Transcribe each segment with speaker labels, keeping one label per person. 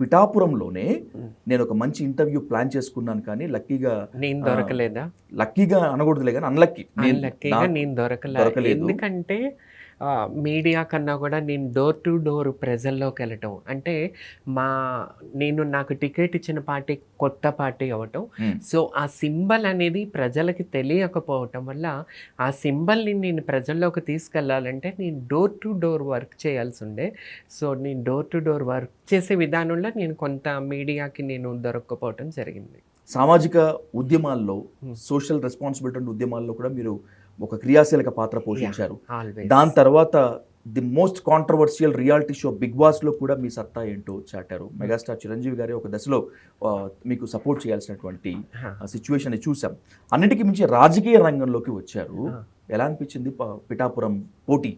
Speaker 1: పిఠాపురంలోనే నేను ఒక మంచి ఇంటర్వ్యూ ప్లాన్ చేసుకున్నాను కానీ లక్కీగా
Speaker 2: నేను దొరకలేదా?
Speaker 1: లక్కీగా అనకూడదులే కానీ అన్లక్కీ
Speaker 2: దొరకలేదు. ఎందుకంటే మీడియా కన్నా కూడా నేను డోర్ టు డోర్ ప్రజల్లోకి వెళ్ళటం. అంటే మా నేను నాకు టికెట్ ఇచ్చిన పార్టీ కొత్త పార్టీ అవ్వటం. సో ఆ సింబల్ అనేది ప్రజలకి తెలియకపోవటం వల్ల ఆ సింబల్ని నేను ప్రజల్లోకి తీసుకెళ్ళాలంటే నేను డోర్ టు డోర్ వర్క్ చేయాల్సి ఉండే. సో నేను డోర్ టు డోర్ వర్క్ చేసే విధానంలో నేను కొంత మీడియాకి నేను దొరకకపోవటం జరిగింది.
Speaker 1: సామాజిక ఉద్యమాల్లో
Speaker 2: Hmm.
Speaker 1: సోషల్ రెస్పాన్సిబిలిటీ ఉన్న ఉద్యమాల్లో కూడా మీరు ఒక క్రియాశీలక పాత్ర పోషించారు. దాని తర్వాత the most controversial reality show Big బాస్లో కూడా మీ సత్తా ఏంటో చాటారు. మెగాస్టార్ చిరంజీవి గారి ఒక దశలో మీకు సపోర్ట్ చేయాల్సినటువంటి సిచ్యువేషన్ చూసాం అన్నిటికీ మించి రాజకీయ రంగంలోకి వచ్చారు. ఎలా అనిపించింది పిఠాపురం పోటీ?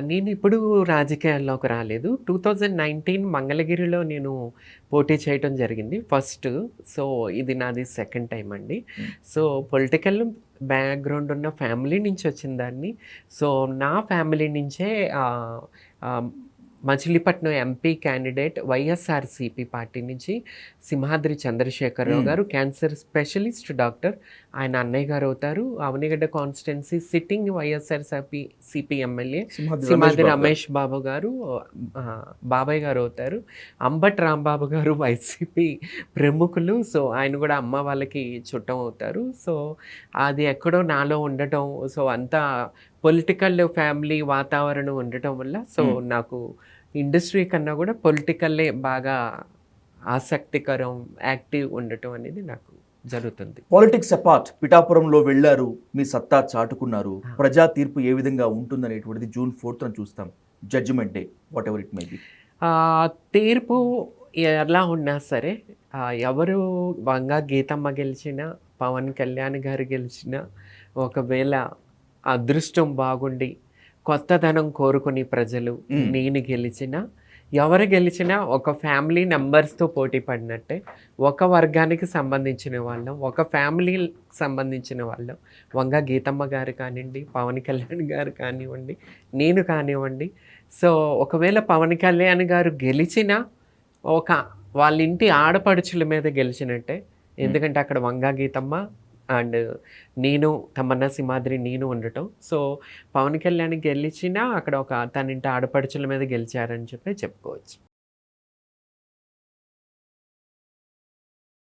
Speaker 2: నేను ఇప్పుడు రాజకీయాల్లోకి రాలేదు. టూ థౌజండ్ నైన్టీన్ మంగళగిరిలో నేను పోటీ చేయటం జరిగింది ఫస్ట్. సో ఇది నాది సెకండ్ టైం అండి. సో పొలిటికల్ బ్యాక్గ్రౌండ్ ఉన్న ఫ్యామిలీ నుంచి వచ్చిన దాన్ని. సో నా ఫ్యామిలీ నుంచే Machilipatnam MP candidate YSRCP party నుంచి సింహాద్రి చంద్రశేఖరరావు. గారు క్యాన్సర్ స్పెషలిస్ట్ డాక్టర్. ఆయన అన్నయ్య గారు అవుతారు. Avanigadda constituency sitting YSRCP CP MLA
Speaker 1: Simhadri Ramesh Babu. గారు.
Speaker 2: బాబాయ్ గారు అవుతారు. అంబట్ రాంబాబు గారు వైసీపీ ప్రముఖులు. సో ఆయన కూడా అమ్మ వాళ్ళకి చుట్టం అవుతారు. సో అది ఎక్కడో నాలో ఉండటం. సో అంతా పొలిటికల్ ఫ్యామిలీ వాతావరణం ఉండటం వల్ల సో. నాకు ఇండస్ట్రీ కన్నా కూడా పొలిటికల్లే బాగా ఆసక్తికరం యాక్టివ్ ఉండటం అనేది నాకు జరుగుతుంది
Speaker 1: పాలిటిక్స్ అపార్ట్ పిఠాపురంలో వెళ్ళారు మీ సత్తా చాటుకున్నారు. ప్రజా తీర్పు ఏ విధంగా ఉంటుందనేటువంటిది జూన్ ఫోర్త్ చూస్తాం judgement day whatever it may be
Speaker 2: తీర్పు ఎలా ఉన్నా సరే ఎవరు వంగా గీతమ్మ గెలిచినా పవన్ కళ్యాణ్ గారు గెలిచినా ఒకవేళ అదృష్టం బాగుండి కొత్తదనం కోరుకుని ప్రజలు. నేను గెలిచినా ఎవరు గెలిచినా ఒక ఫ్యామిలీ నంబర్స్తో పోటీ పడినట్టే ఒక వర్గానికి సంబంధించిన వాళ్ళం ఒక ఫ్యామిలీకి సంబంధించిన వాళ్ళం. వంగ గీతమ్మ గారు కానివ్వండి పవన్ కళ్యాణ్ గారు కానివ్వండి నేను కానివ్వండి. సో ఒకవేళ పవన్ కళ్యాణ్ గారు గెలిచినా ఒక వాళ్ళ ఇంటి ఆడపడుచుల మీద గెలిచినట్టే ఎందుకంటే అక్కడ వంగా గీతమ్మ అండ్ నేను తమన్నా సింహాద్రి నేను ఉండటం. సో పవన్ కళ్యాణ్ గెలిచినా అక్కడ ఒక తన ఇంటి ఆడపడుచుల మీద గెలిచారని చెప్పి చెప్పుకోవచ్చు.